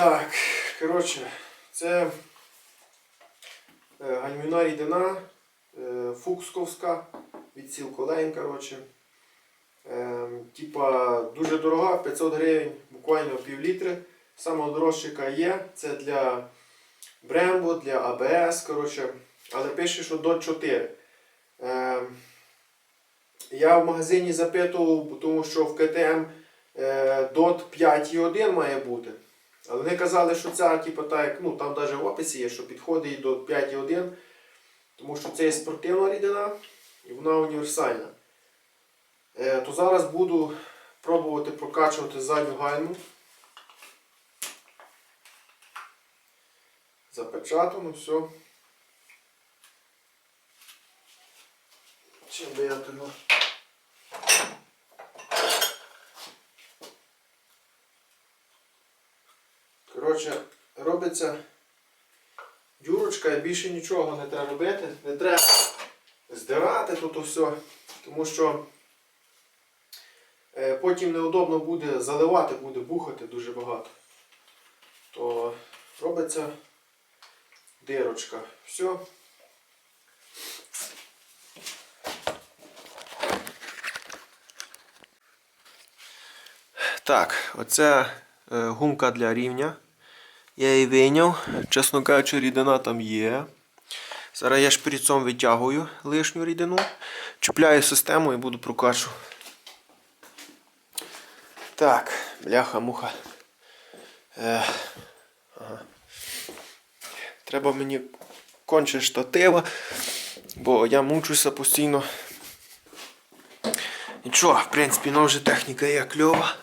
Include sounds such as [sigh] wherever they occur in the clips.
Так, коротше, це е, гальмівна рідина е, фуксковська від Сілколейн, коротше. Е, типа дуже дорога, 500 гривень, буквально пів літри. Саме дорожча, яка є, це для Brembo, для ABS, коротше, але пише, що до 4. Е, я в магазині запитував, тому що в КТМ DOT 5.1 має бути. Але вони казали, що ця, типу, так, ну там навіть в описі є, що підходить до 5.1, тому що це є спортивна рідина і вона універсальна. Е, то зараз буду пробувати прокачувати задню гальму. Запечатано, все. Чим би я того? Коротше, робиться дюрочка і більше нічого не треба робити. Не треба здирати тут все, тому що е, потім неудобно буде заливати, буде бухати дуже багато. То робиться дирочка. Все. Так, оце е, гумка для рівня. Я її вийняв. Чесно кажучи, рідина там є. Зараз я шприцом витягую лишню рідину, чіпляю систему і буду прокачу. Так, бляха-муха. Е, ага. Треба мені конче штатива, бо я мучуся постійно. Нічого, в принципі, ну вже техніка є кльова.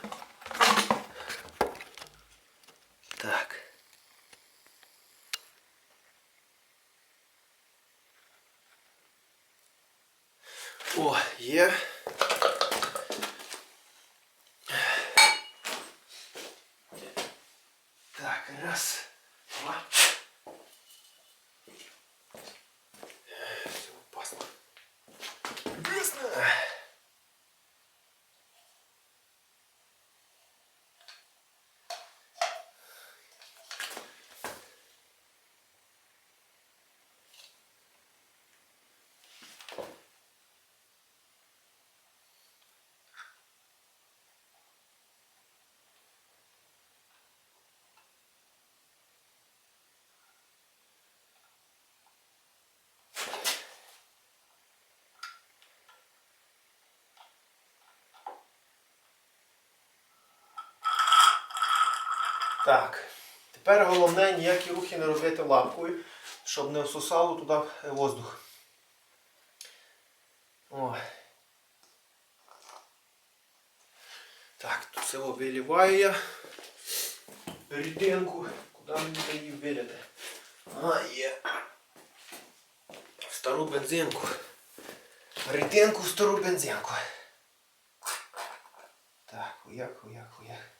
Так. О, є. Так, раз, два. Все опасно. Опасно. Так. Тепер головне ніякі рухи не робити лапкою, щоб не всосало туди воздух. О. Так, тут все виливаю я. Рідинку. Куди мені її вилити? А, є. Стару бензинку. Рідинку стару бензинку. Так, хуяк, хуяк, хуяк.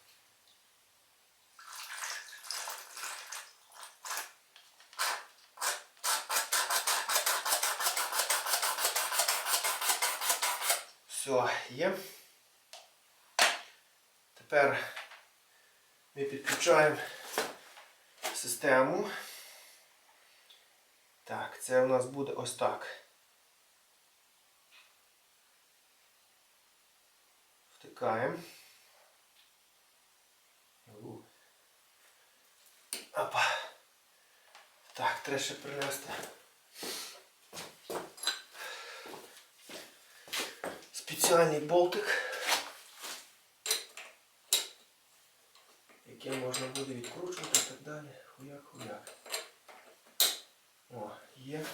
Все, є. Тепер ми підключаємо систему. Так, це у нас буде ось так. Втикаємо. Опа. Так, треба ще принести. Спеціальний болтик, яким можна буде відкручувати і так далі. Хуяк, хуяк. О, є.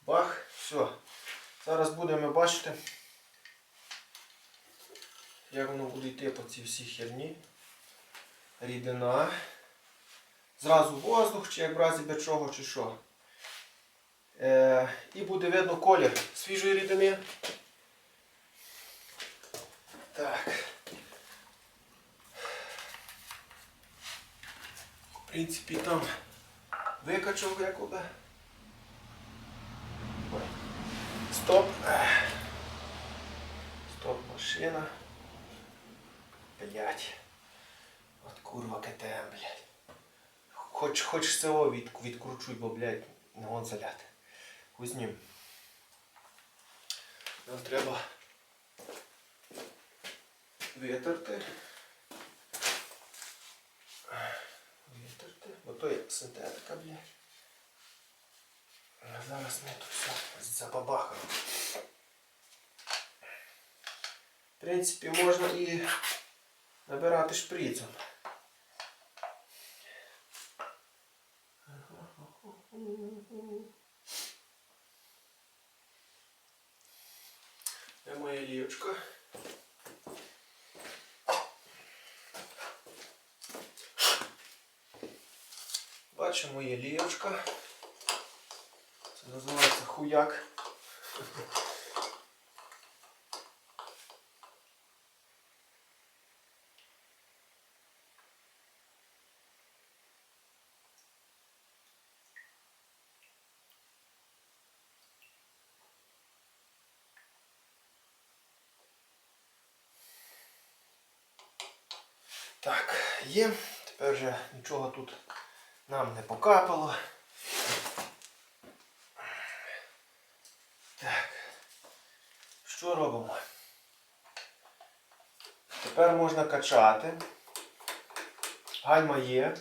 Бах, все. Зараз будемо бачити, як воно буде йти по цій всій херні. Рідина. Зразу воздух, чи як в разі без чого, чи що. Е, і буде видно колір свіжої рідини. Так. В принципі, там викачав якоби. Стоп. Стоп машина. Блять. От курва КТМ, блять. Хоч, хоч село від, відкручуй, бо, блядь, не вон заляти. Хузнім. Нам треба витерти. Витерти. Бо то є синтетика, блядь. Зараз ми тут все забабахаємо. В принципі, можна і набирати шприцем. Де моя лівочка? Бачимо є лівочка. Це називається хуяк. Так, є. Тепер вже нічого тут нам не покапало. Так. Що робимо? Тепер можна качати. Гальма є.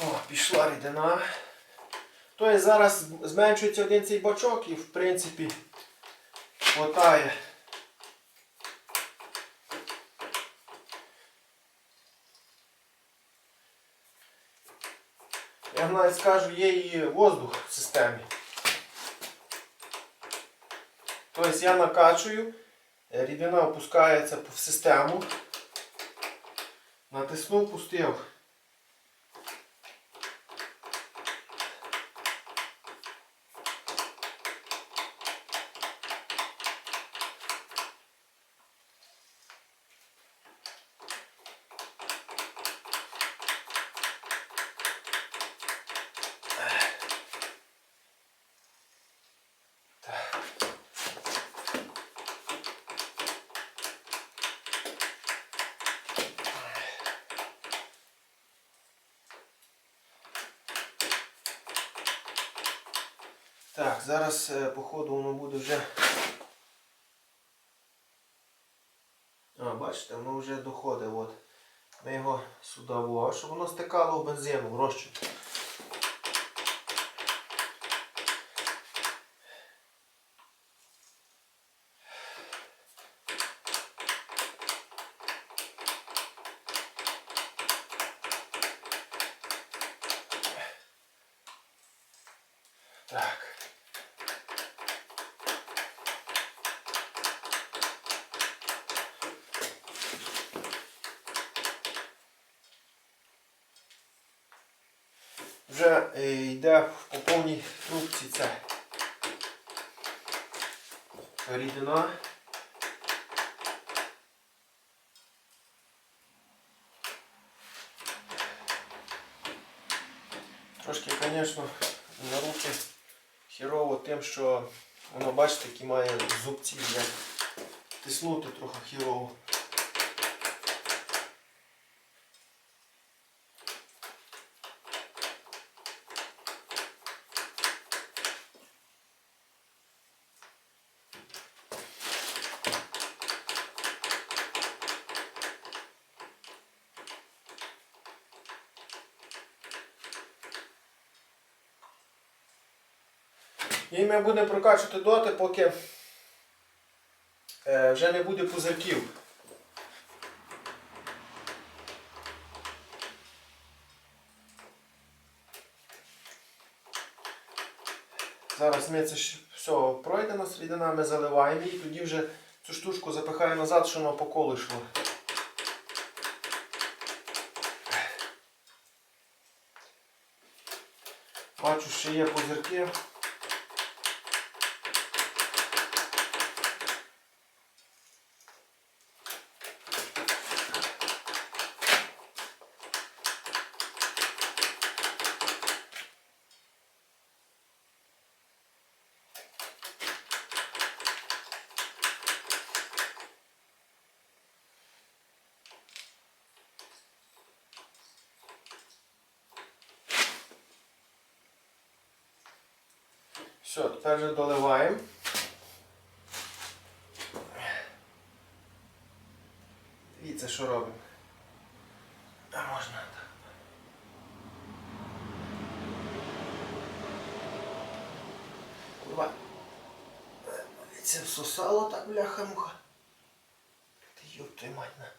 О, пішла рідина. Тобто зараз зменшується один цей бачок і в принципі хватає. Я навіть скажу, є і воздух в системі. Тобто я накачую, рідина опускається в систему, натиснув, пустив. Так, зараз е, походу воно буде вже. А, бачите, воно вже доходить. От. Ми його сюди во, щоб воно стикало в бензину, в розчин. Так. Вже е, йде по повній трубці це рідина. Трошки, звісно, на руки хірово тим, що воно, бачите, які має зубці, як тиснути трохи хірово. І ми будемо прокачувати доти, поки е, вже не буде пузирків. Зараз ми це все пройдено, слідина, ми заливаємо і тоді вже цю штучку запихаємо назад, щоб воно по колу йшло. Бачу, що є пузирки. Все, тепер вже доливаємо. Дивіться, що робимо. А можна так. Курва. Це всосало так, бляха-муха. Ти твою мать на.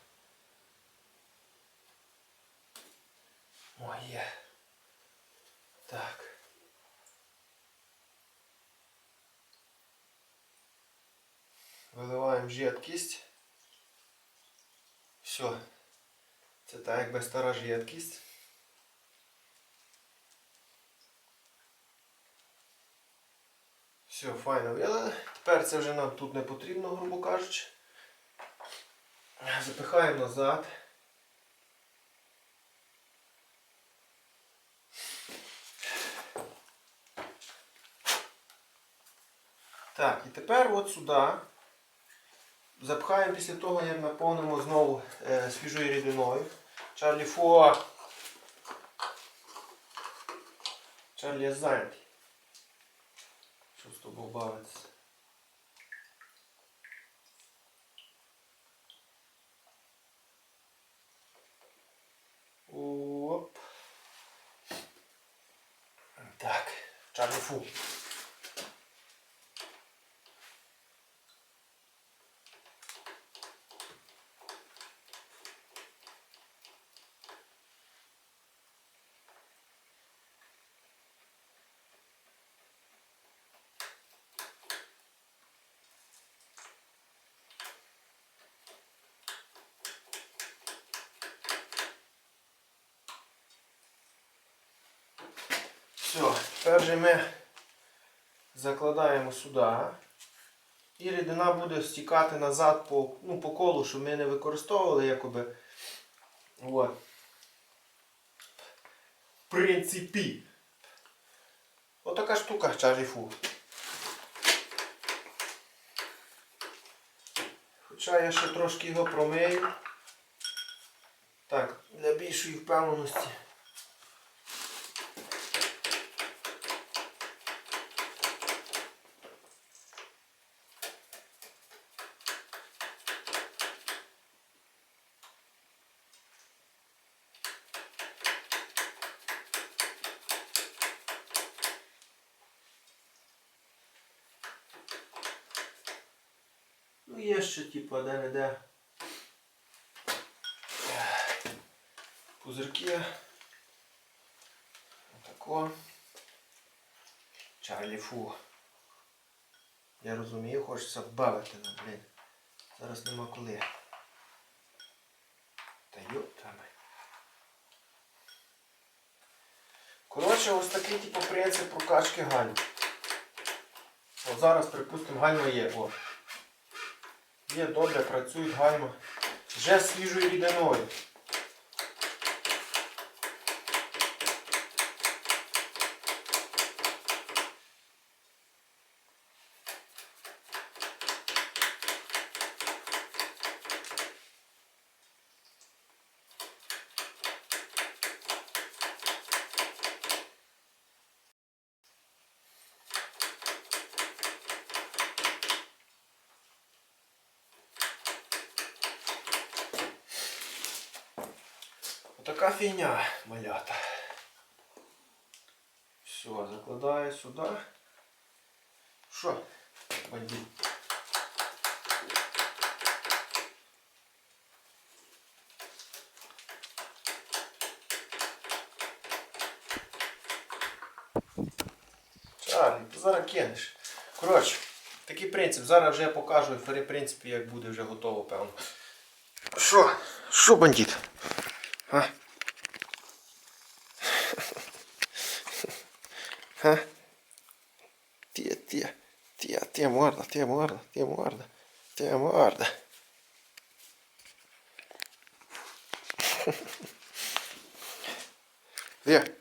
Моє. Так. Виливаємо жидкість. Все. Це так якби стара жидкість. Все, файно вилили. Тепер це вже нам тут не потрібно, грубо кажучи. Запихаємо назад. Так, і тепер от сюди запхаємо після того, як наповнимо знову е, свіжою рідиною. Чарлі Фо. Чарлі я зайнятий. Що з тобою бавиться? Оп. Так, Чарлі Фу. Все, тепер же ми закладаємо сюди. І рідина буде стікати назад по, ну, по колу, щоб ми не використовували якоби. От. В принципі. Отака штука чаріфу. Хоча я ще трошки його промию. Так, для більшої впевненості. Є ще, типу, де-не-де. Пузирки. Отако. Чарлі Фу. Я розумію, хочеться бавити, ну, блін. Зараз нема коли. Та йоп там. Коротше, ось такий типу принцип прокачки гальм. От зараз, припустимо, гальма є. О. Є добре, працюють гальма. Вже свіжою рідиною. Отака фігня малята. Все, закладаю сюди. Що, бандит? Чарлі, ти зараз кинеш. Коротше, такий принцип. Зараз вже я покажу в принципі, як буде вже готово, певно. Що? Що, бандит? Ha? Tia, tia, tia, tia morda, tia morda, tia morda, tia morda. [laughs] Vê.